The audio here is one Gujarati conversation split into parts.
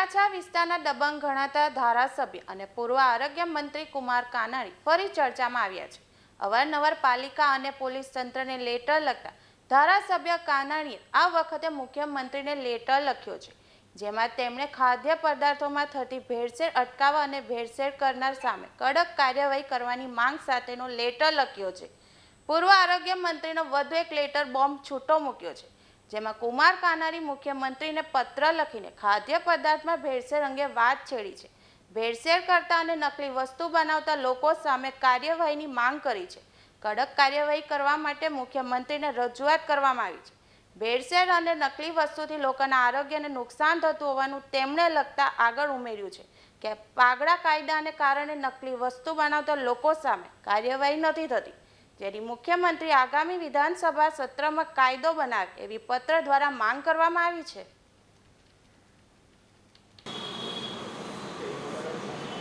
વરાછા વિસ્તારના દબંગ ગણાતા ધારાસભ્ય અને પૂર્વ આરોગ્ય મંત્રી કુમાર કાનાણી ફરી ચર્ચામાં આવ્યા છે. અવારનવાર પાલિકા અને પોલીસ તંત્રને લેટર લખતા ધારાસભ્ય કાનાણીએ આ વખતે મુખ્યમંત્રીને લેટર લખ્યો છે, જેમાં તેમણે ખાદ્ય પદાર્થોમાં થતી ભેળસેળ અટકાવવા અને ભેળસેળ કરનાર સામે કડક કાર્યવાહી કરવાની માંગ સાથેનો લેટર લખ્યો છે. પૂર્વ આરોગ્ય મંત્રીનો વધુ એક લેટર બોમ્બ છૂટો મૂક્યો છે. જેમાં કુમાર કાનારી મુખ્યમંત્રીને પત્ર લખીને ખાદ્ય પદાર્થમાં ભેળસેળ અંગે વાત છેડી છે. ભેળસેળ કરતા અને નકલી વસ્તુ બનાવતા લોકો સામે કાર્યવાહીની માંગ કરી છે. કડક કાર્યવાહી કરવા માટે મુખ્યમંત્રીને રજૂઆત કરવામાં આવી છે. ભેળસેળ અને નકલી વસ્તુથી લોકોના આરોગ્યને નુકસાન થતું હોવાનું તેમણે લગતા આગળ ઉમેર્યું છે કે પાગડા કાયદાને કારણે નકલી વસ્તુ બનાવતા લોકો સામે કાર્યવાહી નથી થતી. જેની મુખ્યમંત્રી આગામી વિધાનસભા સત્રમાં કાયદો બનાવે એવી પત્ર દ્વારા માંગ કરવામાં આવી છે.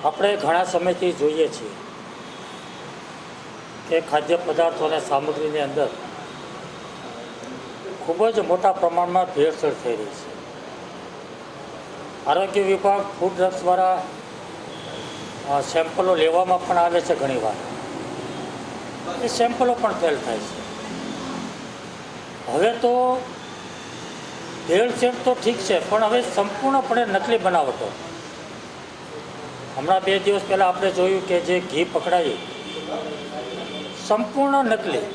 આપણે ઘણા સમયથી જોઈએ છીએ કે ખાદ્ય પદાર્થો અને સામગ્રીની અંદર ખૂબ જ મોટા પ્રમાણમાં ભેળસેળ થઈ રહી છે. આરોગ્ય વિભાગ ફૂડ ડ્રગ્સ દ્વારા સેમ્પલો લેવામાં પણ આવે છે ઘણીવાર. એ સેમ્પલો પણ ફેલ થાય છે. હવે તો ભેળસેળ તો ઠીક છે, પણ હવે સંપૂર્ણપણે નકલી બનાવટો. હમણાં બે દિવસ પહેલાં આપણે જોયું કે જે ઘી પકડાયું, સંપૂર્ણ નકલી.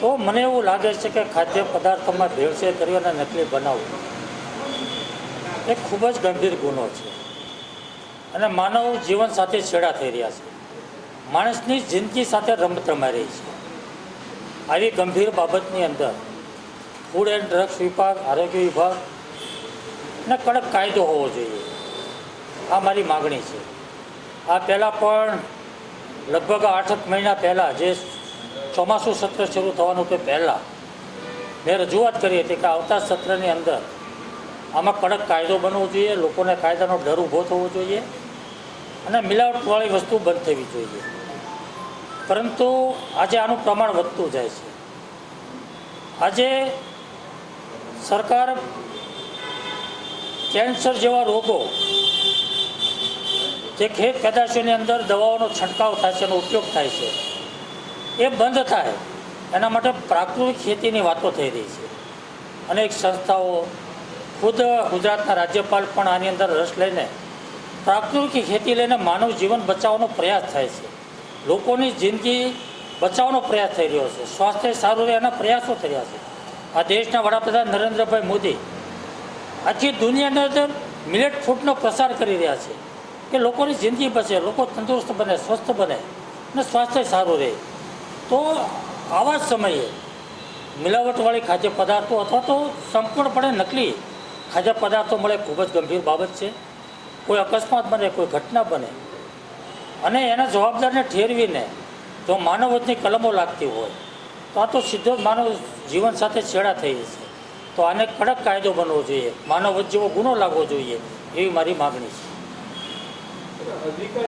તો મને એવું લાગે છે કે ખાદ્ય પદાર્થોમાં ભેળસેળ કરી અને નકલી બનાવવું એ ખૂબ જ ગંભીર ગુનો છે. અને માનવ જીવન સાથે છેડા થઈ રહ્યા છે. માણસની જિંદગી સાથે રમત રમાઈ રહી છે. આવી ગંભીર બાબતની અંદર ફૂડ એન્ડ ડ્રગ્સ વિભાગ, આરોગ્ય વિભાગ ને કડક કાયદો હોવો જોઈએ. આ મારી માગણી છે. આ પહેલાં પણ લગભગ આઠક મહિના પહેલાં જે ચોમાસું સત્ર શરૂ થવાનું તે પહેલાં મેં રજૂઆત કરી હતી કે આવતા સત્રની અંદર આમાં કડક કાયદો બનવો જોઈએ, લોકોને કાયદાનો ડર ઊભો થવો જોઈએ અને મિલાવટવાળી વસ્તુ બંધ થવી જોઈએ. પરંતુ આજે આનું પ્રમાણ વધતું જાય છે. આજે સરકાર કેન્સર જેવા રોગો જે ખેત પેદાશોની અંદર દવાઓનો છંટકાવ થાય છે, એનો ઉપયોગ થાય છે, એ બંધ થાય. એના માટે પ્રાકૃતિક ખેતીની વાતો થઈ રહી છે. અનેક સંસ્થાઓ, ખુદ ગુજરાતના રાજ્યપાલ પણ આની અંદર રસ લઈને પ્રાકૃતિક ખેતી લઈને માનવ જીવન બચાવવાનો પ્રયાસ થાય છે. લોકોની જિંદગી બચાવવાનો પ્રયાસ થઈ રહ્યો છે. સ્વાસ્થ્ય સારું રહે એના પ્રયાસો થઈ રહ્યા છે. આ દેશના વડાપ્રધાન નરેન્દ્રભાઈ મોદી આખી દુનિયાની અંદર મિલેટ ફૂડનો પ્રસાર કરી રહ્યા છે કે લોકોની જિંદગી બચે, લોકો તંદુરસ્ત બને, સ્વસ્થ બને અને સ્વાસ્થ્ય સારું રહે. તો આવા સમયે મિલાવટવાળી ખાદ્ય પદાર્થો અથવા તો સંપૂર્ણપણે નકલી ખાદ્ય પદાર્થો મળે ખૂબ જ ગંભીર બાબત છે. કોઈ અકસ્માત બને, કોઈ ઘટના બને અને એના જવાબદારને ઠેરવીને જો માનવતની કલમો લાગતી હોય, તો આ તો સીધો જ માનવ જીવન સાથે છેડા થઈ છે તો આને કડક કાયદો બનવો જોઈએ માનવત જેવો ગુનો લાગવો જોઈએ, એવી મારી માગણી છે.